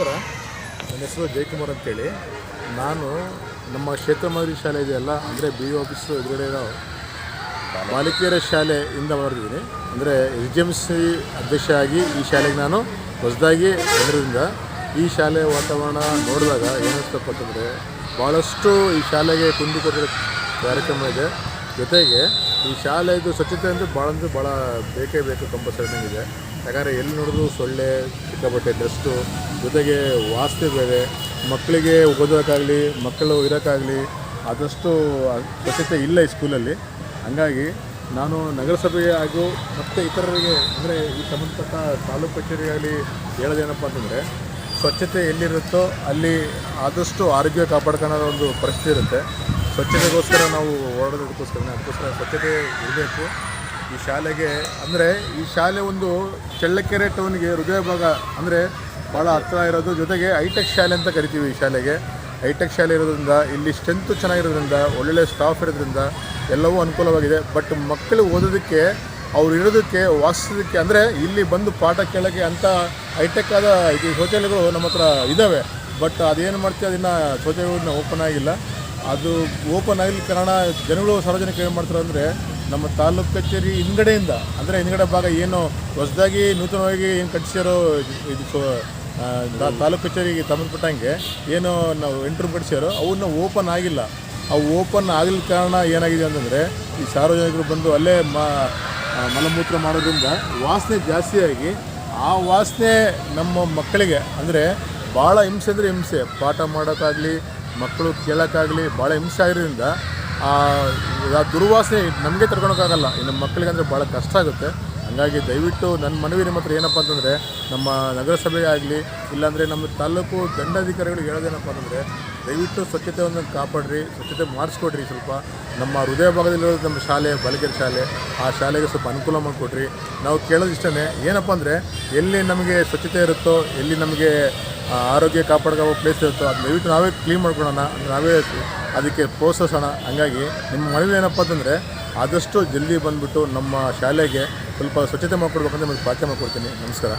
ನಮಸ್ಕಾರ ನನ್ನ ಹೆಸರು ಜಯಕುಮಾರ್ ಅಂತೇಳಿ. ನಾನು ನಮ್ಮ ಕ್ಷೇತ್ರ ಮಾದರಿ ಶಾಲೆ ಇದೆಯಲ್ಲ, ಅಂದರೆ ಬಿ ಇ ಆಫೀಸು ಎದುರುಗಡೆ ಇರೋ ಬಾಲಕಿಯರ ಶಾಲೆಯಿಂದ ಮಾಡಿದ್ದೀನಿ ಅಂದರೆ ಎಸ್ ಡಿ ಎಂ ಸಿ ಅಧ್ಯಕ್ಷ ಆಗಿ ಈ ಶಾಲೆಗೆ ನಾನು ಹೊಸದಾಗಿ ಬಂದಿರೋದ್ರಿಂದ ಈ ಶಾಲೆ ವಾತಾವರಣ ನೋಡಿದಾಗ ಏನಿಸ್ತಪ್ಪ ಅಂತಂದರೆ ಭಾಳಷ್ಟು ಈ ಶಾಲೆಗೆ ಕುಂದುಕೊಟ್ಟಿರೋ ಕಾರ್ಯಕ್ರಮ ಇದೆ. ಜೊತೆಗೆ ಈ ಶಾಲೆದು ಸ್ವಚ್ಛತೆ ಅಂದರೆ ಭಾಳ ಅಂದರೆ ಭಾಳ ಬೇಕೇ ಬೇಕು, ಕಂಪಲ್ಸರಿ ಇದೆ ಯಾಕಂದರೆ ಎಲ್ಲಿ ನೋಡಿದ್ರು ಸೊಳ್ಳೆ ಸಿಕ್ಕಾಪಟ್ಟೆ ಡಸ್ಟು ಜೊತೆಗೆ ವಾಸನೆ ಬೇರೆ, ಮಕ್ಕಳಿಗೆ ಓದೋಕ್ಕಾಗಲಿ ಮಕ್ಕಳು ಇರೋಕ್ಕಾಗಲಿ ಆದಷ್ಟು ಸ್ವಚ್ಛತೆ ಇಲ್ಲ ಈ ಸ್ಕೂಲಲ್ಲಿ ಹಂಗಾಗಿ ನಾನು ನಗರಸಭೆಗೆ ಹಾಗೂ ಮತ್ತು ಇತರರಿಗೆ, ಅಂದರೆ ಈ ಸಂಬಂಧಪಟ್ಟ ತಾಲೂಕು ಕಚೇರಿಯಾಗಲಿ ಹೇಳೋದೇನಪ್ಪ ಅಂತಂದರೆ, ಸ್ವಚ್ಛತೆ ಎಲ್ಲಿರುತ್ತೋ ಅಲ್ಲಿ ಆದಷ್ಟು ಆರೋಗ್ಯ ಕಾಪಾಡ್ಕೊಳ್ಳೋ ಒಂದು ಪರಿಸ್ಥಿತಿ ಇರುತ್ತೆ. ಸ್ವಚ್ಛತೆಗೋಸ್ಕರ ನಾವು ಓಡಾಡೋದಕ್ಕೋಸ್ಕರ ಅದಕ್ಕೋಸ್ಕರ ಸ್ವಚ್ಛತೆ ಇರಬೇಕು. ಈ ಶಾಲೆಗೆ, ಅಂದರೆ ಈ ಶಾಲೆ ಒಂದು ಚಳ್ಳಕೆರೆ ಟೌನ್ಗೆ ಹೃದಯ ಭಾಗ, ಅಂದರೆ ಭಾಳ ಹತ್ತಿರ ಇರೋದು. ಜೊತೆಗೆ ಹೈಟೆಕ್ ಶಾಲೆ ಅಂತ ಕರಿತೀವಿ ಈ ಶಾಲೆಗೆ. ಹೈಟೆಕ್ ಶಾಲೆ ಇರೋದ್ರಿಂದ, ಇಲ್ಲಿ ಸ್ಟ್ರೆಂತು ಚೆನ್ನಾಗಿರೋದ್ರಿಂದ, ಒಳ್ಳೊಳ್ಳೆ ಸ್ಟಾಫ್ ಇರೋದ್ರಿಂದ ಎಲ್ಲವೂ ಅನುಕೂಲವಾಗಿದೆ. ಬಟ್ ಮಕ್ಕಳು ಓದೋದಕ್ಕೆ, ಅವ್ರು ಇರೋದಕ್ಕೆ, ವಾಸಿಸೋದಕ್ಕೆ, ಅಂದರೆ ಇಲ್ಲಿ ಬಂದು ಪಾಠ ಕೇಳೋಕ್ಕೆ ಅಂಥ ಹೈಟೆಕ್ ಆದ ಇದು ಶೌಚಾಲಯಗಳು ನಮ್ಮ ಹತ್ರ ಇದ್ದಾವೆ ಬಟ್ ಅದೇನು ಮಾಡ್ತೀವಿ ಅದನ್ನು ಶೌಚಾಲಯಗಳನ್ನ ಓಪನ್ ಆಗಿಲ್ಲ. ಅದು ಓಪನ್ ಆಗಲಿ ಕಾರಣ, ಜನಗಳು ಸಾರ್ವಜನಿಕರು ಏನು ಮಾಡ್ತಾರೆ ಅಂದರೆ ನಮ್ಮ ತಾಲೂಕು ಕಚೇರಿ ಹಿಂದ್ಗಡೆಯಿಂದ ಅಂದರೆ ಹಿಂದ್ಗಡೆ ಭಾಗ ಏನು ಹೊಸದಾಗಿ ನೂತನವಾಗಿ ಏನು ಕಟ್ಟಿಸಿರೋ ಇದು ಆ, ತಾಲೂಕು ಕಚೇರಿಗೆ ಸಂಬಂಧಪಟ್ಟಂಗೆ ಏನು ನಾವು ಎಂಟ್ರು ಕಟ್ಟಿಸ್ಯಾರೋ ಅವನ್ನ ಓಪನ್ ಆಗಿಲ್ಲ. ಅವು ಓಪನ್ ಆಗಲಿಲ್ಲ ಕಾರಣ ಏನಾಗಿದೆ ಅಂತಂದರೆ ಈ ಸಾರ್ವಜನಿಕರು ಬಂದು ಅಲ್ಲೇ ಮಲಮೂತ್ರ ಮಾಡೋದ್ರಿಂದ ವಾಸನೆ ಜಾಸ್ತಿಯಾಗಿ ಆ ವಾಸನೆ ನಮ್ಮ ಮಕ್ಕಳಿಗೆ ಅಂದರೆ ಭಾಳ ಹಿಂಸೆ ಅಂದರೆ ಹಿಂಸೆ. ಪಾಠ ಮಾಡೋಕ್ಕಾಗಲಿ ಮಕ್ಕಳು ಕೇಳೋಕ್ಕಾಗಲಿ ಭಾಳ ಹಿಂಸೆ ಆಗಿರೋದ್ರಿಂದ ಆ ಆ ದುರ್ವಾಸನೆ ನಮಗೆ ತಡ್ಕೊಳಕ್ಕಾಗಲ್ಲ. ಇನ್ನು ಮಕ್ಕಳಿಗೆ ಅಂದರೆ ಭಾಳ ಕಷ್ಟ ಆಗುತ್ತೆ. ಹಾಗಾಗಿ ದಯವಿಟ್ಟು ನನ್ನ ಮನವಿ ನಿಮ್ಮ ಹತ್ರ ಏನಪ್ಪ ಅಂತಂದರೆ ನಮ್ಮ ನಗರಸಭೆ ಆಗಲಿ ಇಲ್ಲಾಂದರೆ ನಮ್ಮ ತಾಲೂಕು ದಂಡಾಧಿಕಾರಿಗಳಿಗೆ ಹೇಳೋದೇನಪ್ಪ ಅಂತಂದರೆ ದಯವಿಟ್ಟು ಸ್ವಚ್ಛತೆಯನ್ನು ಕಾಪಾಡ್ರಿ ಸ್ವಚ್ಛತೆ ಮಾಡಿಸ್ಕೊಡ್ರಿ ಸ್ವಲ್ಪ. ನಮ್ಮ ಹೃದಯ ಭಾಗದಲ್ಲಿರೋ ನಮ್ಮ ಶಾಲೆ ಬಾಲಿಕೆರೆ ಶಾಲೆ ಆ ಶಾಲೆಗೆ ಸ್ವಲ್ಪ ಅನುಕೂಲ ಮಾಡಿಕೊಡ್ರಿ. ನಾವು ಕೇಳೋದು ಇಷ್ಟೇ ಏನಪ್ಪ ಅಂದರೆ ಎಲ್ಲಿ ನಮಗೆ ಸ್ವಚ್ಛತೆ ಇರುತ್ತೋ ಎಲ್ಲಿ ನಮಗೆ ಆ, ಆರೋಗ್ಯ ಕಾಪಾಡ್ಕೊಳ್ಳೋ ಪ್ಲೇಸ್ ಇರುತ್ತೋ. ಅದು ದಯವಿಟ್ಟು ನಾವೇ ಕ್ಲೀನ್ ಮಾಡ್ಕೊಳ್ಳೋಣ, ನಾವೇ ಅದಕ್ಕೆ ಪ್ರೋತ್ಸಾಹಿಸೋಣ ಹಂಗಾಗಿ ನಿಮ್ಮ ಮನವಿ ಏನಪ್ಪ ಅಂತಂದರೆ, ಆದಷ್ಟು ಜಲ್ದಿ ಬಂದುಬಿಟ್ಟು ನಮ್ಮ ಶಾಲೆಗೆ ಸ್ವಲ್ಪ ಸ್ವಚ್ಛತೆ ಮಾಡಿಕೊಡ್ಬೇಕಂತ ನಿಮಗೆ ಪ್ರಾರ್ಥನೆ ಮಾಡ್ಕೊಡ್ತೀನಿ. ನಮಸ್ಕಾರ.